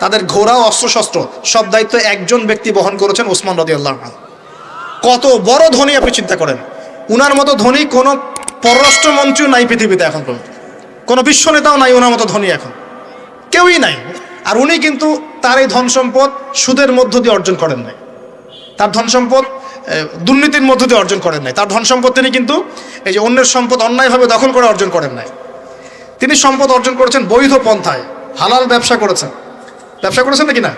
তাদের ঘোড়া অস্ত্রশস্ত্র। সব দায়িত্ব একজন ব্যক্তি বহন করেছেন ওসমান রদি আল্লাহ কত বড় ধনী আপনি চিন্তা করেন। উনার মতো ধনী কোনো পররাষ্ট্রমন্ত্রীও নাই পৃথিবীতে এখন পর্যন্ত। কোনো বিশ্ব নেতাও নাই ওনার মতো ধনী এখন। কেউই নাই। আর উনি কিন্তু তার এই ধন সম্পদ সুদের মধ্য দিয়ে অর্জন করেন নাই। তার ধন সম্পদ দুর্নীতির মধ্য দিয়ে অর্জন করেন নাই। তার ধন সম্পদ তিনি কিন্তু এই যে অন্যের সম্পদ অন্যায়ভাবে দখল করে অর্জন করেন নাই। তিনি সম্পদ অর্জন করেছেন বৈধ পন্থায়। হালাল ব্যবসা করেছেন। ব্যবসা করেছেন নাকি না?